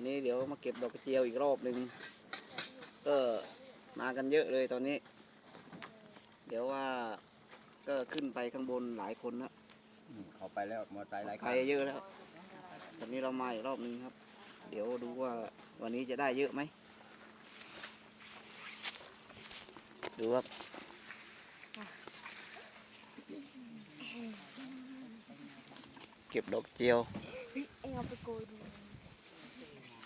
ยวนี้เดี๋ยวมาเก็บดอกกระเจียวอีกรอบหนึ่งก็มากันเยอะเลยตอนนี้ เดี๋ยวว่าก็ขึ้นไปข้างบนหลายคนนะอืมเขาไปแล้วมอเตอร์ไซค์หลายไปคันเยอะแล้วตอนนี้เรามาอีกรอบหนึ่งครับ เดี๋ยวดูว่าวันนี้จะได้เยอะไหมดูครับเก็บดอกเจียวเอ็งเอาไปโกยดู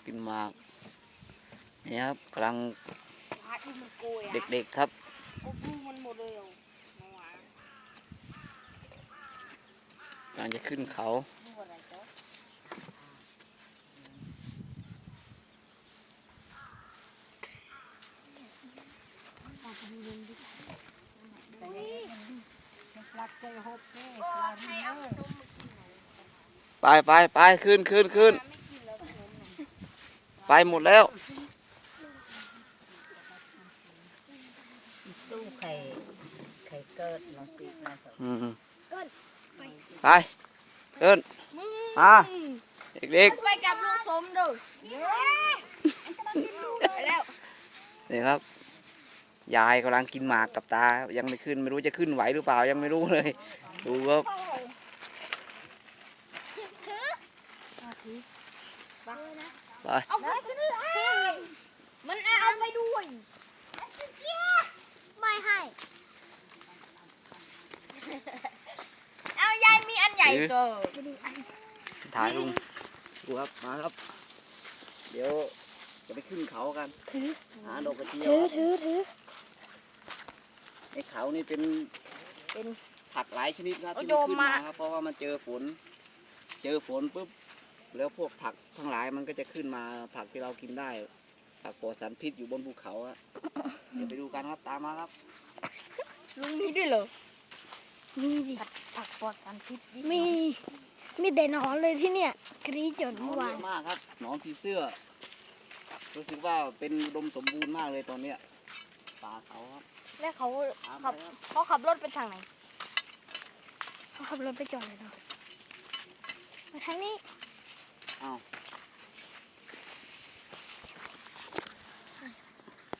กินหมากนี่ครับกำลังพาที่มันโกยอะเด็กๆครับโอ้ดูมันหมดเลยอะมาหวานกำลังจะขึ้นเขาดูอะไรเจ้ารักใจหบนี่โอ้ให้เอาขนมมากินหน่อยไปไปไปขึ้นขึ้นขึ้นไม่กินแล้วขนมน่ะ ไปหมดแล้ว ตู้ไข่ไข่เกิดน้องปีกนะเถอะอืมเกินไปขึ้นมาเด็กไปกับลุงสมดูไปแล้วๆนี่ครับ ยายกำลังกินหมากกับตา ยังไม่ขึ้นไม่รู้จะขึ้นไหวหรือเปล่ายังไม่รู้เลย ดูครับ ไปเอาไปด้วยมันเอาไปด้วยไม่ให้ เอายายมีอันใหญ่เกินถ่ายลุงดูครับมาครับ เดี๋ยวจะไปขึ้นเขากันหาดอกกระเจียวถือถือถือในเขานี่เป็นเป็นผักหลายชนิดครับโอ้ที่โยมันมขึ้นมามาครับเพราะว่ามันเจอฝน เจอฝนปุ๊บ แล้วพวกผักทั้งหลายมันก็จะขึ้นมาผักที่เรากินได้ผักปลอดสารพิษอยู่บนภูเขาอะเดี๋ยวไปดูกันครับตามมาครับ ลุงมีด้วยเหรอ มีดิผักปลอดสารพิษดิมี มีแต่หนอนเลยที่เนี่ยกรีดจนหนอเมื่นอวาเยน อะมากครับหนอนผีเสื้อ รู้สึกว่าเป็นอุดมสมบูรณ์มากเลยตอนเนี้ยป่าเขาครับแล้วเขาตามไปขับครับ เขาขับรถไปทางไหน เขาขับรถไปจอดเลยเนาะมาทางนี้ อ้าว